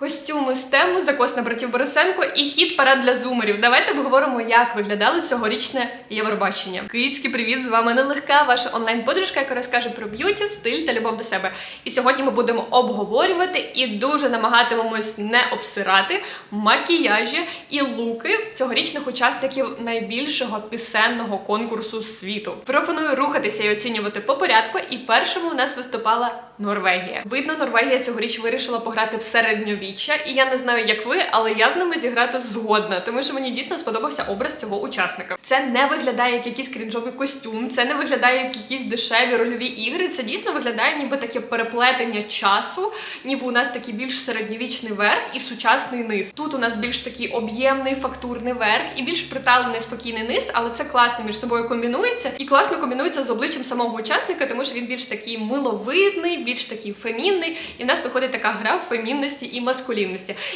Костюми з тему, закос на братів Борисенко і хіт парад для зумерів. Давайте обговоримо, як виглядало цьогорічне Євробачення. Київський привіт! З вами нелегка ваша онлайн-подружка, яка розкаже про б'юті, стиль та любов до себе. І сьогодні ми будемо обговорювати і дуже намагатимемось не обсирати макіяжі і луки цьогорічних учасників найбільшого пісенного конкурсу світу. Пропоную рухатися і оцінювати по порядку. І першому у нас виступала Норвегія. Видно, Норвегія цьогоріч вирішила пограти в середньовіччя, і я не знаю, як ви, але я з ними зіграти згодна, тому що мені дійсно сподобався образ цього учасника. Це не виглядає як якийсь крінжовий костюм, це не виглядає як якісь дешеві рольові ігри. Це дійсно виглядає ніби таке переплетення часу, ніби у нас такий більш середньовічний верх і сучасний низ. Тут у нас більш такий об'ємний фактурний верх і більш приталений спокійний низ, але це класно між собою комбінується і класно комбінується з обличчям самого учасника, тому що він більш такий миловидний, більш такий фемінний, і в нас виходить така гра в фемінності і маскулінності.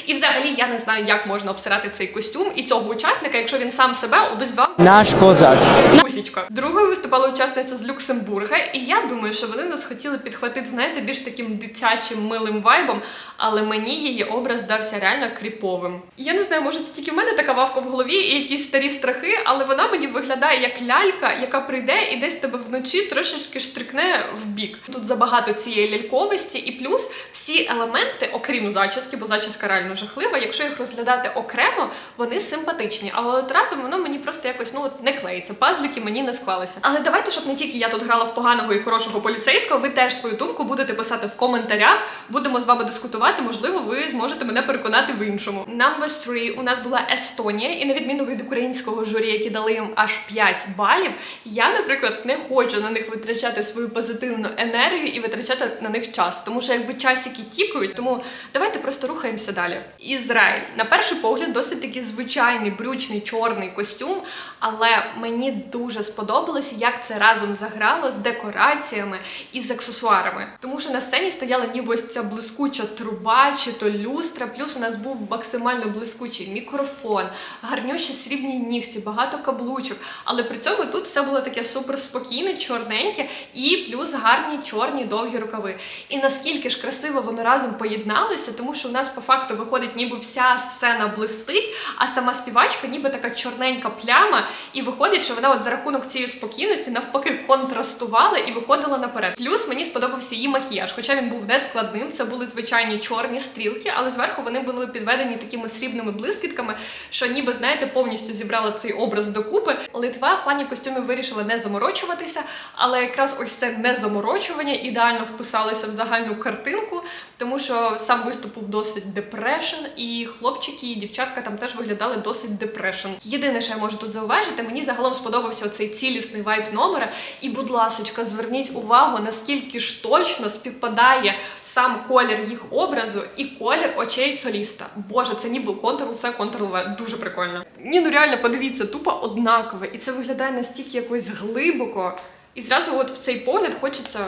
І взагалі я не знаю, як можна обсирати цей костюм і цього учасника, якщо він сам себе обізвав Наш козак. Гусічка. Другою виступала учасниця з Люксембурга, і я думаю, що вони нас хотіли підхватити, знаєте, більш таким дитячим милим вайбом, але мені її образ дався реально кріповим. Я не знаю, може це тільки в мене така вавка в голові і якісь старі страхи, але вона мені виглядає як лялька, яка прийде і десь тебе вночі трошечки штрикне в бік. Тут забагато цієї ляльковості, і плюс всі елементи, окрім зачіски, бо зачіска реально жахлива. Якщо їх розглядати окремо, вони симпатичні. Але от разом воно мені просто якось ну не клеїться. Пазлики мені не склалися. Але давайте, щоб не тільки я тут грала в поганого і хорошого поліцейського, ви теж свою думку будете писати в коментарях. Будемо з вами дискутувати. Можливо, ви зможете мене переконати в іншому. Number 3 у нас була Естонія, і на відміну від українського журі, які дали їм аж 5 балів, я, наприклад, не хочу на них витрачати свою позитивну енергію і витрачати на них час, тому що якби часики тікають, тому давайте просто рухаємося далі. Ізраїль на перший погляд досить такий звичайний брючний чорний костюм, але мені дуже сподобалося, як це разом заграло з декораціями і з аксесуарами. Тому що на сцені стояла ніби ось ця блискуча труба чи то люстра. Плюс у нас був максимально блискучий мікрофон, гарнющі срібні нігті, багато каблучок. Але при цьому тут все було таке супер спокійне, чорненьке, і плюс гарні чорні довгі рукави. І наскільки ж красиво воно разом поєдналося, тому що у нас по факту виходить, ніби вся сцена блистить, а сама співачка, ніби така чорненька пляма, і виходить, що вона от за рахунок цієї спокійності навпаки контрастувала і виходила наперед. Плюс мені сподобався її макіяж, хоча він був не складним. Це були звичайні чорні стрілки, але зверху вони були підведені такими срібними блискітками, що ніби знаєте повністю зібрала цей образ докупи. Литва в плані костюмів вирішила не заморочуватися, але якраз ось це незаморочування ідеально вписалося в загальну картинку, тому що сам виступ був досить депрешн, і хлопчики і дівчатка там теж виглядали досить депрешн. Єдине, що я можу тут зауважити, мені загалом сподобався цей цілісний вайб номера. І, будь ласочка, зверніть увагу, наскільки ж точно співпадає сам колір їх образу і колір очей соліста. Боже, це ніби Ctrl-C, Ctrl-V. Дуже прикольно. Ні, ну реально, подивіться, тупо однакове, і це виглядає настільки якось глибоко. І зразу, от в цей погляд, хочеться,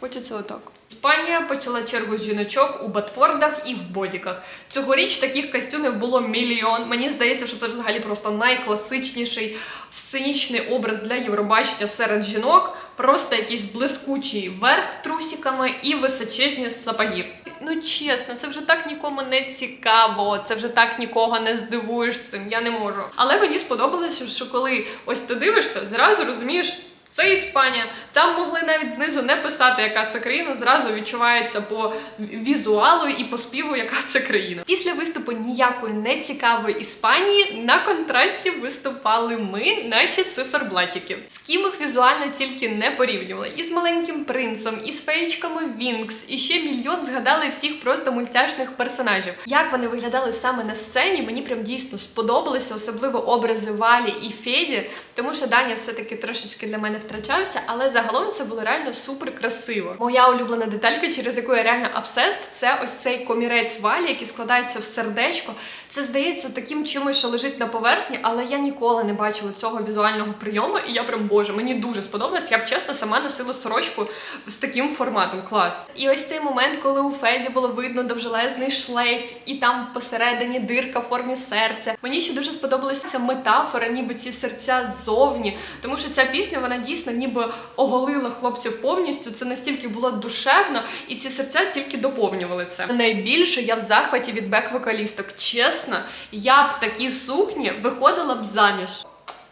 хочеться отак. Іспанія почала чергу жіночок у батфордах і в бодіках. Цьогоріч таких костюмів було мільйон. Мені здається, що це взагалі просто найкласичніший сценічний образ для Євробачення серед жінок. Просто якийсь блискучий верх трусиками і височезні сапоги. Ну чесно, це вже так нікому не цікаво. Це вже так нікого не здивуєш цим. Я не можу. Але мені сподобалося, що коли ось ти дивишся, зразу розумієш. Це Іспанія. Там могли навіть знизу не писати, яка це країна. Зразу відчувається по візуалу і по співу, яка це країна. Після виступу ніякої нецікавої Іспанії на контрасті виступали ми, наші циферблатики. З ким їх візуально тільки не порівнювали. І з маленьким принцем, і з феєчками Вінкс, і ще мільйон згадали всіх просто мультяшних персонажів. Як вони виглядали саме на сцені, мені прям дійсно сподобалися, особливо образи Валі і Феді, тому що Даня все-таки трошечки для мене втрачався, але загалом це було реально супер красиво. Моя улюблена деталька, через яку я реально обсест, це ось цей комірець валі, який складається в сердечко. Це здається таким чимось, що лежить на поверхні, але я ніколи не бачила цього візуального прийому, і я прям боже, мені дуже сподобалось. Я б чесно сама носила сорочку з таким форматом. Клас. І ось цей момент, коли у Феді було видно довжелезний шлейф, і там посередині дирка в формі серця. Мені ще дуже сподобалася ця метафора, ніби ці серця ззовні, тому що ця пісня вона дійсно дійсно ніби оголила хлопців повністю. Це настільки було душевно, і ці серця тільки доповнювали це. Найбільше я в захваті від бек-вокалісток. Чесно, я б в такій сукні виходила б заміж.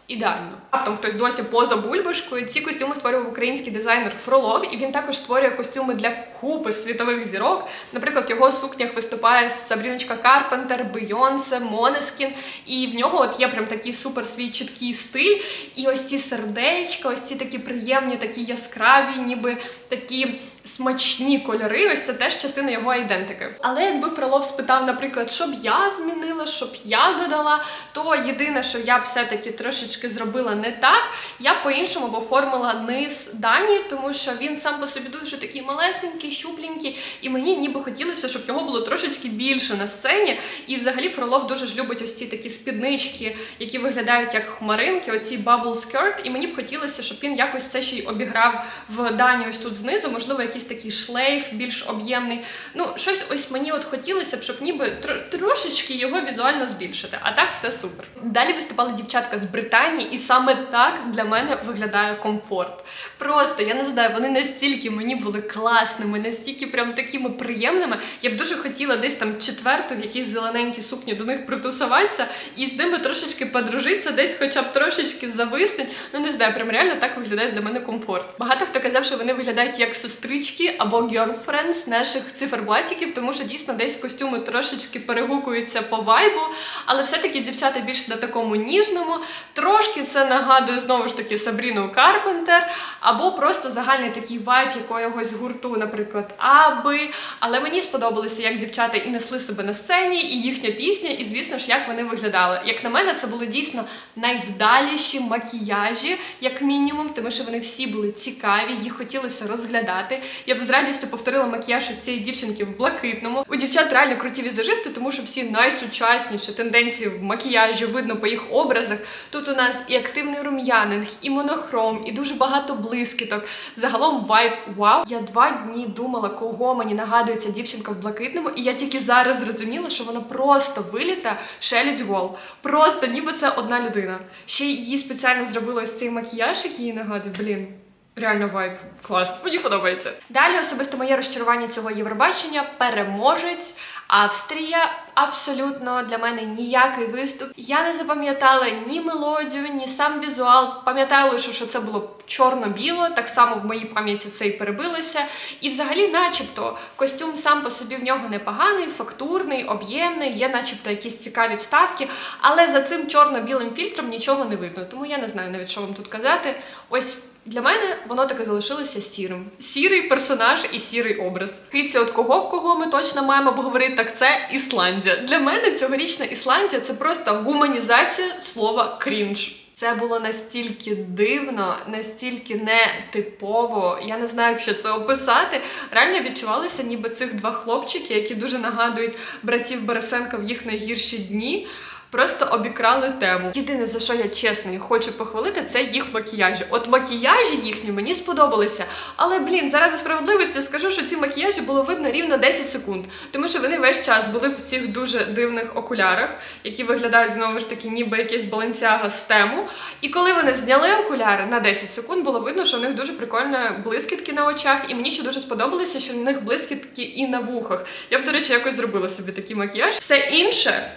Ідеально. Раптом хтось досі поза бульбашкою. Ці костюми створював український дизайнер Фролов, і він також створює костюми для купи світових зірок. Наприклад, в його сукнях виступає Сабріночка Карпентер, Бейонсе, Монескін. І в нього от є прям такий супер свій чіткий стиль. І ось ці сердечка, ось ці такі приємні, такі яскраві, ніби такі. Смачні кольори, ось це теж частина його ідентики. Але якби Фролов спитав, наприклад, що б я змінила, що б я додала, то єдине, що я все-таки трошечки зробила не так, я по-іншому оформила низ Дані, тому що він сам по собі дуже такий малесенький, щупленький, і мені ніби хотілося, щоб його було трошечки більше на сцені. І взагалі Фролов дуже ж любить ось ці такі спіднички, які виглядають як хмаринки, оці bubble skirt, і мені б хотілося, щоб він якось це ще й обіграв в Дані ось тут знизу, можливо, якийсь такий шлейф більш об'ємний. Ну, щось ось мені от хотілося б, щоб ніби тр- трошечки його візуально збільшити. А так все супер. Далі виступали дівчатка з Британії, і саме так для мене виглядає комфорт. Просто я не знаю, вони настільки мені були класними, настільки прям такими приємними. Я б дуже хотіла десь там четверту в якійсь зелененькій сукні до них притусуватися і з ними трошечки подружитися, десь хоча б трошечки зависнуть. Ну не знаю, прям реально так виглядає для мене комфорт. Багато хто казав, що вони виглядають як сестрички або girlfriends наших циферблатиків, тому що дійсно десь костюми трошечки перегукуються по вайбу, але все-таки дівчата більш на такому ніжному. Трошки це нагадує знову ж таки Сабріну Карпентер, або просто загальний такий вайб якогось гурту, наприклад, Аби. Але мені сподобалося, як дівчата і несли себе на сцені, і їхня пісня, і звісно ж, як вони виглядали. Як на мене, це були дійсно найвдаліші макіяжі, як мінімум, тому що вони всі були цікаві, їх хотілося розглядати. Я б з радістю повторила макіяж із цієї дівчинки в блакитному. У дівчат реально круті візажисти, тому що всі найсучасніші тенденції в макіяжі видно по їх образах. Тут у нас і активний рум'янинг, і монохром, і дуже багато блискіток. Загалом вайб вау. Я два дні думала, кого мені нагадує ця дівчинка в блакитному, і я тільки зараз зрозуміла, що вона просто виліта Шелі Дювол. Просто ніби це одна людина. Ще її спеціально зробила ось цей макіяж, який їй нагадує. Блін. Реально вайб. Клас, мені подобається. Далі особисто моє розчарування цього Євробачення переможець. Австрія абсолютно для мене ніякий виступ. Я не запам'ятала ні мелодію, ні сам візуал. Пам'ятаю лише, що це було чорно-біло, так само в моїй пам'яті це і перебилося. І взагалі, начебто, костюм сам по собі в нього непоганий, фактурний, об'ємний, є начебто якісь цікаві вставки, але за цим чорно-білим фільтром нічого не видно. Тому я не знаю навіть, що вам тут казати. Ось. Для мене воно таке залишилося сірим. Сірий персонаж і сірий образ. Киці, от кого кого ми точно маємо обговорити, так це Ісландія. Для мене цьогорічна Ісландія це просто гуманізація слова крінж. Це було настільки дивно, настільки нетипово. Я не знаю, як ще це описати. Реально відчувалося, ніби цих два хлопчики, які дуже нагадують братів Борисенка в їх найгірші дні. Просто обікрали тему. Єдине за що я чесно їх хочу похвалити, це їх макіяжі. От макіяжі їхні мені сподобалися. Але блін, заради справедливості скажу, що ці макіяжі було видно рівно 10 секунд, тому що вони весь час були в цих дуже дивних окулярах, які виглядають знову ж таки, ніби якесь балансяга з тему. І коли вони зняли окуляри на 10 секунд, було видно, що в них дуже прикольні блискітки на очах, і мені ще дуже сподобалося, що в них блискітки і на вухах. Я б, до речі, якось зробила собі такий макіяж. Все інше.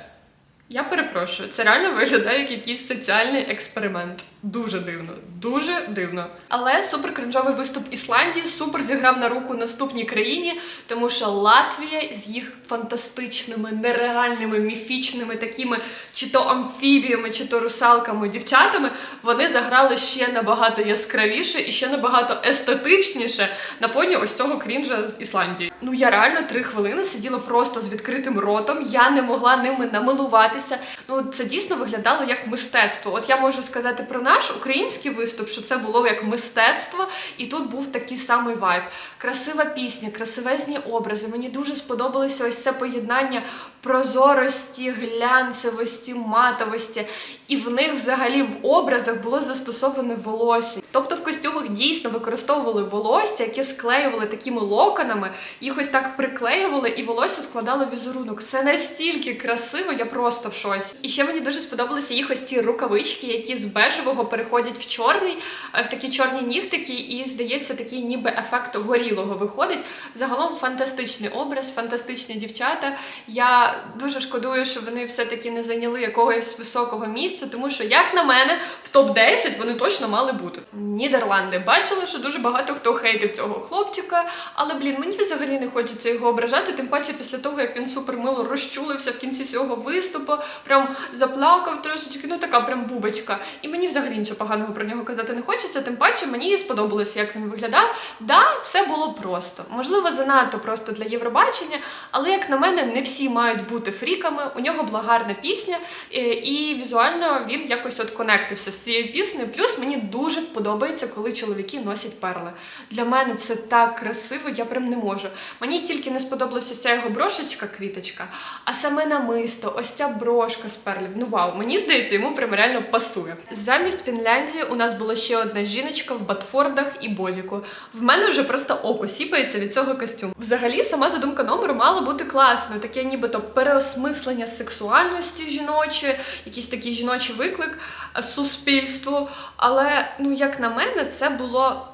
Я перепрошую, це реально виглядає як якийсь соціальний експеримент. Дуже дивно, дуже дивно. Але супер кринжовий виступ Ісландії супер зіграв на руку наступній країні, тому що Латвія з їх фантастичними, нереальними, міфічними такими чи то амфібіями, чи то русалками, дівчатами, вони заграли ще набагато яскравіше і ще набагато естетичніше на фоні ось цього крінжа з Ісландії. Ну я реально три хвилини сиділа просто з відкритим ротом. Я не могла ними намилуватися. Ну це дійсно виглядало як мистецтво. От я можу сказати про наш український виступ, що це було як мистецтво, і тут був такий самий вайб. Красива пісня, красивезні образи. Мені дуже сподобалося ось це поєднання прозорості, глянцевості, матовості. І в них взагалі в образах було застосоване волосся. Тобто в костюмах дійсно використовували волосся, яке склеювали такими локонами, їх ось так приклеювали, і волосся складало візерунок. Це настільки красиво, я просто в шоці. І ще мені дуже сподобалися їх ось ці рукавички, які з бежевого переходять в чорний, е, в такі чорні нігтики, і здається, такий ніби ефект горілого виходить. Загалом фантастичний образ, фантастичні дівчата. Я дуже шкодую, що вони все-таки не зайняли якогось високого місця, тому що, як на мене, в топ-10 вони точно мали бути. Нідерланди бачила, що дуже багато хто хейтив цього хлопчика, але блін, мені взагалі не хочеться його ображати, тим паче після того, як він супермило розчулився в кінці цього виступу, прям заплакав трошечки, ну така прям бубочка. І мені взагалі нічого поганого про нього казати не хочеться, тим паче мені сподобалося, як він виглядав. Да, це було просто. Можливо, занадто просто для Євробачення, але як на мене, не всі мають бути фріками. У нього була гарна пісня, е, і візуально він якось от конектився з цією піснею. Плюс мені дуже подобається, коли чоловіки носять перли. Для мене це так красиво, я прям не можу. Мені тільки не сподобалася ця його брошечка, квіточка, а саме намисто, ось ця брошка з перлів. Ну вау, мені здається, йому прям реально пасує. Замість Фінляндії у нас була ще одна жіночка в Батфордах і Бодіку. В мене вже просто око сіпається від цього костюму. Взагалі, сама задумка номеру мала бути класною, таке нібито переосмислення сексуальності жіночої, якийсь такий жіночий виклик е, суспільству. Але ну як на мене, це було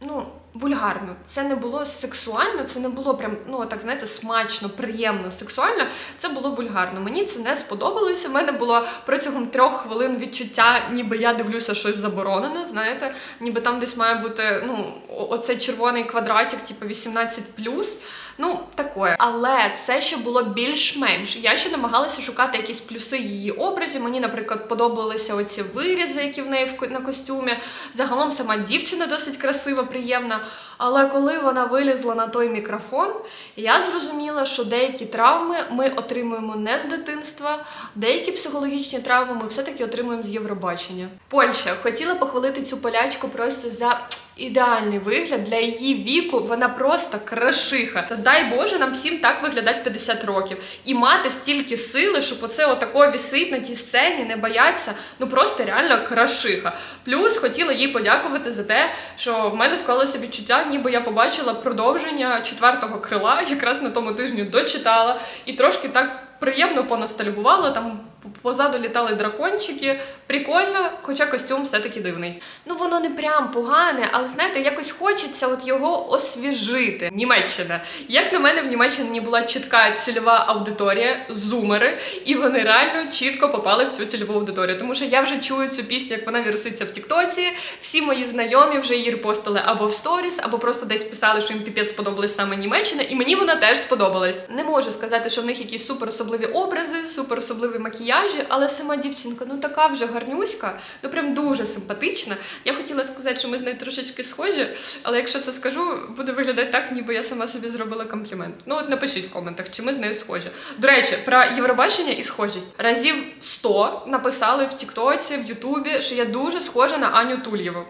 ну. Вульгарно, це не було сексуально, це не було прям, ну так знаєте, смачно, приємно, сексуально. Це було вульгарно. Мені це не сподобалося. У мене було протягом трьох хвилин відчуття, ніби я дивлюся щось заборонене. Знаєте, ніби там десь має бути ну оцей червоний квадратик, типу 18 Ну, такое. Але це ще було більш-менш. Я ще намагалася шукати якісь плюси її образі. Мені, наприклад, подобалися оці вирізи, які в неї в на костюмі. Загалом сама дівчина досить красива, приємна. Але коли вона вилізла на той мікрофон, я зрозуміла, що деякі травми ми отримуємо не з дитинства, деякі психологічні травми ми все-таки отримуємо з Євробачення. Польща хотіла похвалити цю полячку просто за ідеальний вигляд для її віку. Вона просто крашиха. Та дай Боже нам всім так виглядати 50 років і мати стільки сили, щоб оце отако вісить на тій сцені, не бояться. Ну просто реально крашиха. Плюс хотіла їй подякувати за те, що в мене склалося відчуття, ніби я побачила продовження четвертого крила, якраз на тому тижні дочитала, і трошки так приємно поностальгувала. Там позаду літали дракончики. Прикольно, хоча костюм все-таки дивний. Ну воно не прям погане, але знаєте, якось хочеться от його освіжити. Німеччина. Як на мене, в Німеччині була чітка цільова аудиторія, зумери, і вони реально чітко попали в цю цільову аудиторію. Тому що я вже чую цю пісню, як вона віруситься в Тіктоці. Всі мої знайомі вже її репостили або в сторіс, або просто десь писали, що їм піпець сподобалась саме Німеччина, і мені вона теж сподобалась. Не можу сказати, що в них якісь супер особливі образи, супер особливі макіяжі, але сама дівчинка, ну така вже гарнюська, ну прям дуже симпатична. Я хотіла сказати, що ми з нею трошечки схожі, але якщо це скажу, буде виглядати так, ніби я сама собі зробила комплімент. Ну от напишіть в коментах, чи ми з нею схожі. До речі, про Євробачення і схожість разів 100 написали в Тіктоці, в Ютубі, що я дуже схожа на Аню Тульєву.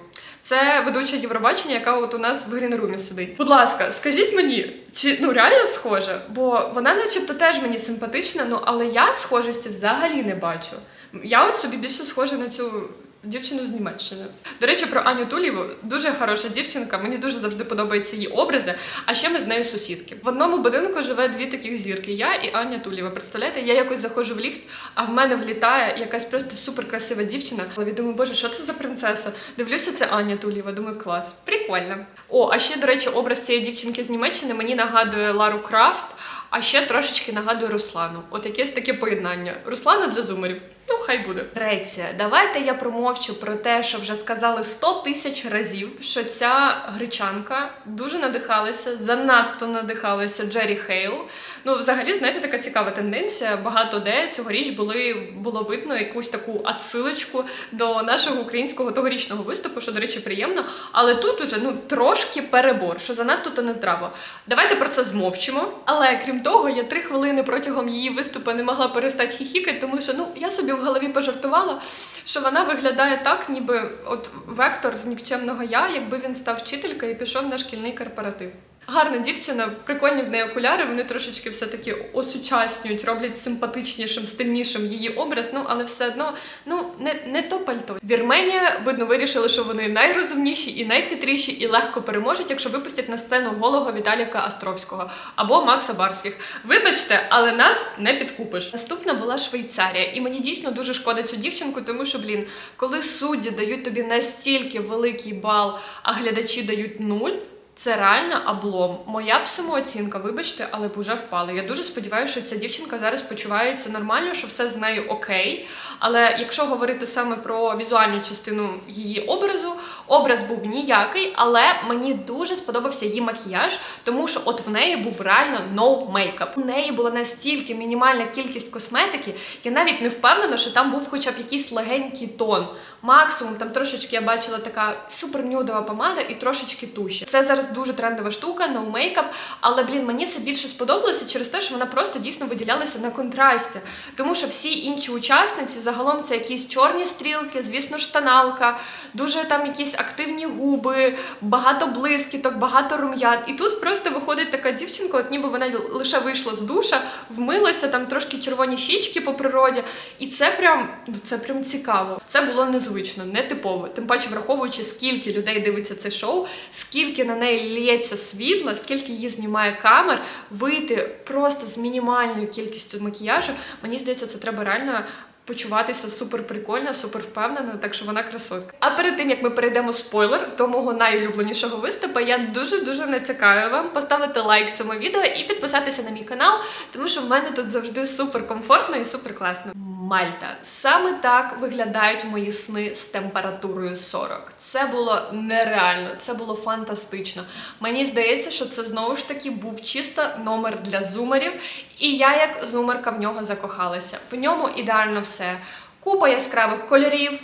Це ведуча Євробачення, яка от у нас в грінрумі сидить. Будь ласка, скажіть мені, чи ну реально схожа? Бо вона, начебто, теж мені симпатична, ну але я схожості взагалі не бачу. Я от собі більше схожа на цю дівчину з Німеччини. До речі, про Аню Тулєву дуже хороша дівчинка. Мені дуже завжди подобаються її образи. А ще ми з нею сусідки. В одному будинку живе дві таких зірки: я і Аня Тулєва. Представляєте, я якось заходжу в ліфт, а в мене влітає якась просто суперкрасива дівчина. Я думаю, боже, що це за принцеса? Дивлюся, це Аня Тулєва. Думаю, клас, прикольно. О, а ще, до речі, образ цієї дівчинки з Німеччини мені нагадує Лару Крафт. А ще трошечки нагадує Руслану. От якесь таке поєднання. Руслана для зумерів. Ну, хай буде. Третє, Давайте я промовчу про те, що вже сказали 100 тисяч разів, що ця гречанка дуже надихалася, занадто надихалася Джері Хейл. Ну, взагалі, знаєте, така цікава тенденція. Багато де цьогоріч були було видно якусь таку отсилочку до нашого українського тогорічного виступу, що, до речі, приємно. Але тут уже ну трошки перебор, що занадто то нездраво. Давайте про це змовчимо. Але крім того, я три хвилини протягом її виступу не могла перестати хіхікати, тому що ну я собі в голові пожартувала, що вона виглядає так, ніби от вектор з нікчемного я, якби він став вчителькою і пішов на шкільний корпоратив. Гарна дівчина, прикольні в неї окуляри. Вони трошечки все таки осучаснюють, роблять симпатичнішим, стильнішим її образ. Ну але все одно, ну не, не то пальто. Вірменія, видно, вирішили, що вони найрозумніші і найхитріші, і легко переможуть, якщо випустять на сцену голого Віталіка Астровського або Макса Барських. Вибачте, але нас не підкупиш. Наступна була Швейцарія, і мені дійсно дуже шкода цю дівчинку, тому що, блін, коли судді дають тобі настільки великий бал, а глядачі дають нуль. Це реально облом. Моя б самооцінка, вибачте, але б уже впала. Я дуже сподіваюся, що ця дівчинка зараз почувається нормально, що все з нею окей. Але якщо говорити саме про візуальну частину її образу, образ був ніякий, але мені дуже сподобався її макіяж, тому що от в неї був реально no мейкап. У неї була настільки мінімальна кількість косметики, я навіть не впевнена, що там був хоча б якийсь легенький тон. Максимум там трошечки я бачила така супернюдова помада і трошечки туші. Це зараз дуже трендова штука, no мейкап. Але блін, мені це більше сподобалося через те, що вона просто дійсно виділялася на контрасті. Тому що всі інші учасниці загалом це якісь чорні стрілки, звісно, ж тоналка, дуже там якісь активні губи, багато блискіток, багато рум'ян. І тут просто виходить така дівчинка, от ніби вона лише вийшла з душа, вмилася там трошки червоні щічки по природі. І це прям ну це прям цікаво. Це було незвично, нетипово. Тим паче, враховуючи, скільки людей дивиться це шоу, скільки на неї лється світло, скільки її знімає камер, вийти просто з мінімальною кількістю макіяжу. Мені здається, це треба реально. Почуватися супер прикольно, супер впевнено, так що вона красотка. А перед тим як ми перейдемо спойлер до мого найулюбленішого виступу, я дуже дуже натякаю вам поставити лайк цьому відео і підписатися на мій канал, тому що в мене тут завжди супер комфортно і супер класно. Мальта. Саме так виглядають мої сни з температурою 40. Це було нереально, це було фантастично. Мені здається, що це знову ж таки був чисто номер для зумерів, і я як зумерка в нього закохалася. В ньому ідеально все. Купа яскравих кольорів,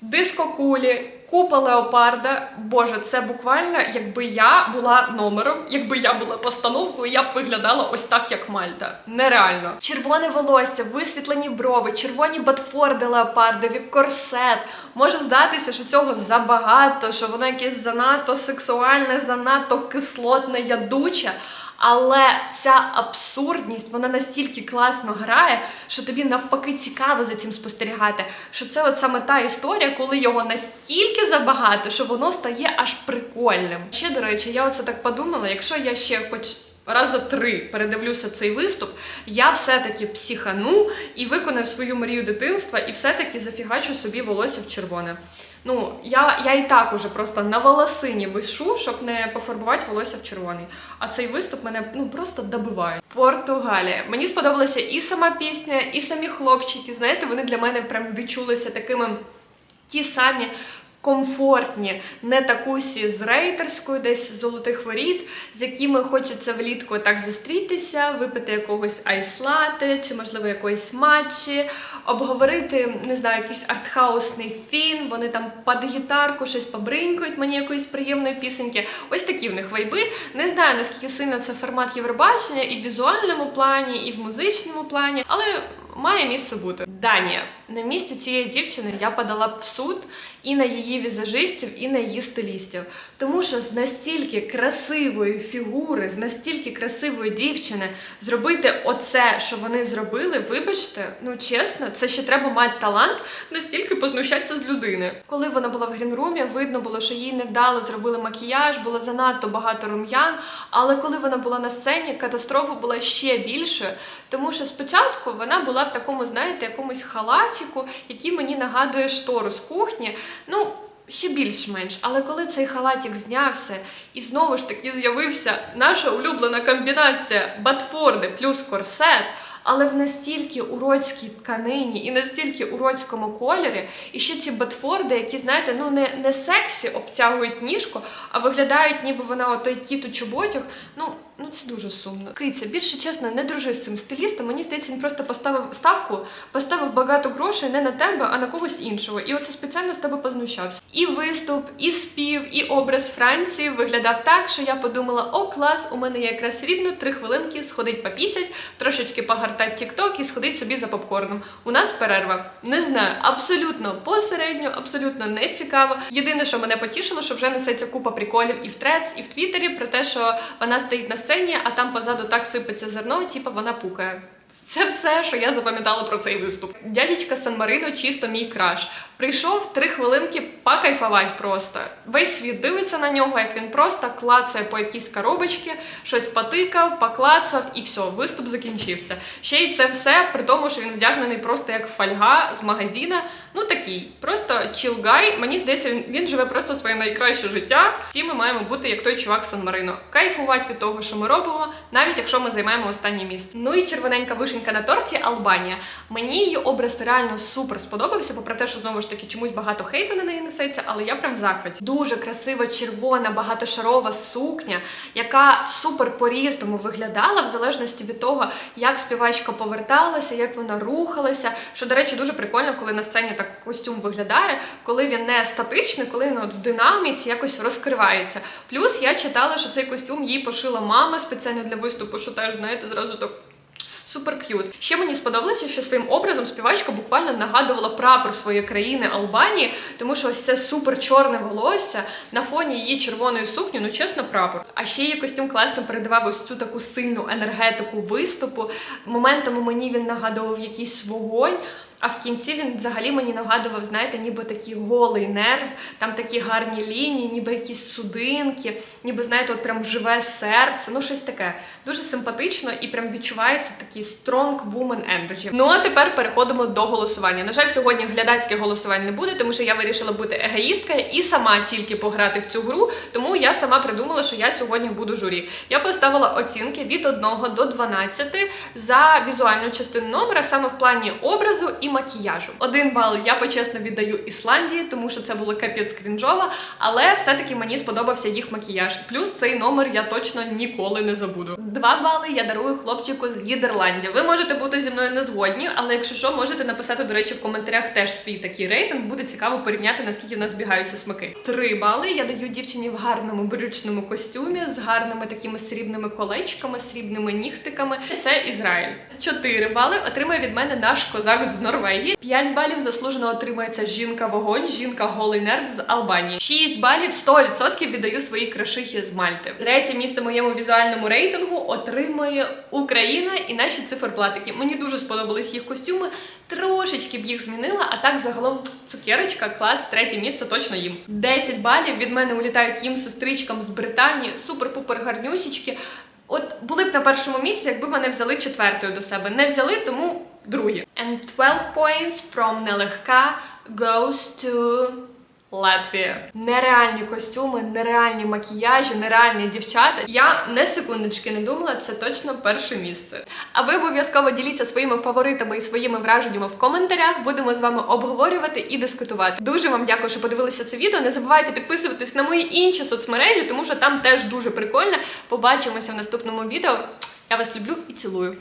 дискокулі, купа леопарда. Боже, це буквально, якби я була номером, якби я була постановкою, я б виглядала ось так, як Мальта. Нереально. Червоне волосся, висвітлені брови, червоні ботфорди леопардові, корсет. Може здатися, що цього забагато, що воно якесь занадто сексуальне, занадто кислотне, ядуче. Але ця абсурдність вона настільки класно грає, що тобі навпаки цікаво за цим спостерігати. Що це от саме та історія, коли його настільки забагато, що воно стає аж прикольним. Ще до речі, я оце так подумала, якщо я ще хоч. Раза три передивлюся цей виступ, я все-таки психану і виконаю свою мрію дитинства, і все-таки зафігачу собі волосся в червоне. Ну, я я і так уже просто на волосині вишу, щоб не пофарбувати волосся в червоний. А цей виступ мене ну просто добиває. Португалія. Мені сподобалася і сама пісня, і самі хлопчики. Знаєте, вони для мене прям відчулися такими ті самі. Комфортні, не такусі з рейтерською, десь золотих воріт, з якими хочеться влітку так зустрітися, випити якогось айслати, чи, можливо, якоїсь матчі, обговорити, не знаю, якийсь артхаусний фільм, вони там під гітарку щось побринькають мені якоїсь приємної пісеньки. Ось такі в них вайби. Не знаю, наскільки сильно це формат Євробачення і в візуальному плані, і в музичному плані, але має місце бути. Данія. На місці цієї дівчини я подала б в суд і на її візажистів, і на її стилістів. Тому що з настільки красивої фігури, з настільки красивої дівчини зробити оце, що вони зробили, вибачте, ну чесно, це ще треба мати талант настільки познущатися з людини. Коли вона була в грінрумі, видно було, що їй невдало зробили макіяж, було занадто багато рум'ян. Але коли вона була на сцені, катастрофа була ще більшою, тому що спочатку вона була в такому, знаєте, якомусь халатіку, який мені нагадує штору з кухні. Ну, ще більш-менш. Але коли цей халатик знявся і знову ж таки з'явився наша улюблена комбінація Батфорди плюс корсет. Але в настільки уродській тканині і настільки уродському кольорі, і ще ці батфорди, які, знаєте, ну не не сексі обтягують ніжку, а виглядають, ніби вона отой кіт у чоботях. Ну Ну це дуже сумно. Киця, більше чесно, не дружи з цим стилістом. Мені здається, він просто поставив ставку, поставив багато грошей не на тебе, а на когось іншого. І оце спеціально з тебе познущався. І виступ, і спів, і образ Франції виглядав так, що я подумала: о, клас, у мене якраз рівно три хвилинки, сходить попісять, трошечки погартать тік-ток і сходить собі за попкорном. У нас перерва. Не знаю, абсолютно посередньо, абсолютно не цікаво. Єдине, що мене потішило, що вже несеться купа приколів і в Трец, і в Твіттері про те, що вона стоїть на сцені, а там позаду так сипеться зерно, типу вона пукає. Це все, що я запам'ятала про цей виступ. Дядечка Сан Марино чисто мій краш. Прийшов три хвилинки покайфувати просто. Весь світ дивиться на нього, як він просто клацає по якійсь коробочці, щось потикав, поклацав і все, виступ закінчився. Ще й це все при тому, що він вдягнений просто як фольга з магазина. Ну такий, просто чілгай. Мені здається, він, він живе просто своє найкраще життя. Всі ми маємо бути як той чувак Сан Марино. Кайфувати від того, що ми робимо, навіть якщо ми займаємо останнє місце. Ну і червоненька вишенька на торті Албанія. Мені її образ реально супер сподобався, попри те, що знову ж таки чомусь багато хейту на неї несеться, але я прям в захваті. Дуже красива червона, багатошарова сукня, яка супер по-різному виглядала, в залежності від того, як співачка поверталася, як вона рухалася. Що, до речі, дуже прикольно, коли на сцені так костюм виглядає, коли він не статичний, коли він от в динаміці якось розкривається. Плюс я читала, що цей костюм їй пошила мама спеціально для виступу, що теж, знаєте, зразу так. Супер к'ют. Ще мені сподобалося, що своїм образом співачка буквально нагадувала прапор своєї країни Албанії, тому що ось це супер чорне волосся на фоні її червоної сукні, ну чесно, прапор. А ще її костюм класно передавав ось цю таку сильну енергетику виступу. Моментами мені він нагадував якийсь вогонь. А в кінці він взагалі мені нагадував, знаєте, ніби такий голий нерв, там такі гарні лінії, ніби якісь судинки, ніби, знаєте, от прям живе серце, ну щось таке. Дуже симпатично і прям відчувається такий strong woman energy. Ну а тепер переходимо до голосування. На жаль, сьогодні глядацьке голосування не буде, тому що я вирішила бути егоїсткою і сама тільки пограти в цю гру. Тому я сама придумала, що я сьогодні буду журі. Я поставила оцінки від 1 до 12 за візуальну частину номера, саме в плані образу і макіяжу. Один бал я почесно віддаю Ісландії, тому що це було капець крінжово, але все-таки мені сподобався їх макіяж. Плюс цей номер я точно ніколи не забуду. Два бали я дарую хлопчику з Нідерландів. Ви можете бути зі мною не згодні, але якщо що, можете написати, до речі, в коментарях теж свій такий рейтинг. Буде цікаво порівняти, наскільки в нас збігаються смаки. Три бали я даю дівчині в гарному брючному костюмі з гарними такими срібними колечками, срібними нігтиками. Це Ізраїль. Чотири бали отримає від мене наш козак з Норвегії. П'ять балів заслужено отримується жінка вогонь, жінка голий нерв з Албанії. Шість балів 100% віддаю своїй крашихі з Мальти. Третє місце моєму візуальному рейтингу отримує Україна і наші циферблатики. Мені дуже сподобались їх костюми. Трошечки б їх змінила, а так загалом цукерочка, клас, третє місце точно їм. 10 балів від мене улітають їм сестричкам з Британії, супер-пупер гарнюсічки. От були б на першому місці, якби мене взяли четвертою до себе. Не взяли, тому другі. And 12 points from нелегка goes to Латвія. Нереальні костюми, нереальні макіяжі, нереальні дівчата. Я не секундочки не думала, це точно перше місце. А ви обов'язково діліться своїми фаворитами і своїми враженнями в коментарях. Будемо з вами обговорювати і дискутувати. Дуже вам дякую, що подивилися це відео. Не забувайте підписуватись на мої інші соцмережі, тому що там теж дуже прикольно. Побачимося в наступному відео. Я вас люблю і цілую.